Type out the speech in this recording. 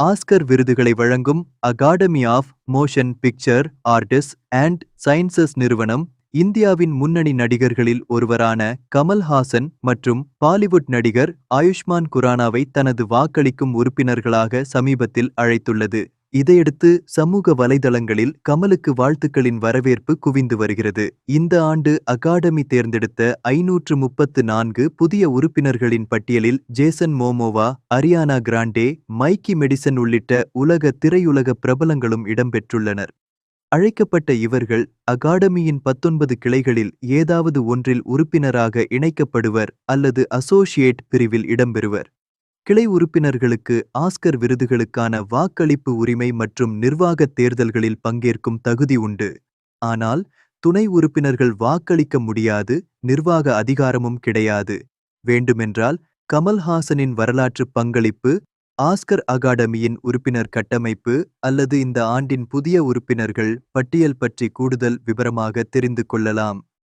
Oscar விருதுகளை வழங்கும் academy of motion picture artist and sciences நிறுவனம் இந்தியாவின் முன்னணி நடிகர்களில் ஒருவரான கமல்ஹாசன் மற்றும் பாலிவுட் நடிகர் ஆயுஷ்மான் குரானாவை தனது வாக்களிக்கும் உறுப்பினர்களாக சமீபத்தில் அழைத்துள்ளது. இதையடுத்து சமூக வலைதளங்களில் கமலுக்கு வாழ்த்துக்களின் வரவேற்பு குவிந்து வருகிறது. இந்த ஆண்டு அகாடமி தேர்ந்தெடுத்த ஐநூற்று முப்பத்து நான்கு புதிய உறுப்பினர்களின் பட்டியலில் Jason Momoa Ariana Grande Mickey Madison உள்ளிட்ட உலக திரையுலக பிரபலங்களும் இடம்பெற்றுள்ளனர். அழைக்கப்பட்ட இவர்கள் அகாடமியின் பத்தொன்பது கிளைகளில் ஏதாவது ஒன்றில் உறுப்பினராக இணைக்கப்படுவர் அல்லது அசோசியேட் பிரிவில் இடம்பெறுவர். கிளை உறுப்பினர்களுக்கு ஆஸ்கர் விருதுகளுக்கான வாக்களிப்பு உரிமை மற்றும் நிர்வாகத் தேர்தல்களில் பங்கேற்கும் தகுதி உண்டு. ஆனால் துணை உறுப்பினர்கள் வாக்களிக்க முடியாது நிர்வாக அதிகாரமும் கிடையாது. வேண்டுமென்றால் கமல்ஹாசனின் வரலாற்று பங்களிப்பு ஆஸ்கர் அகாடமியின் உறுப்பினர் கட்டமைப்பு அல்லது இந்த ஆண்டின் புதிய உறுப்பினர்கள் பட்டியல் பற்றி கூடுதல் விவரமாக தெரிந்து கொள்ளலாம்.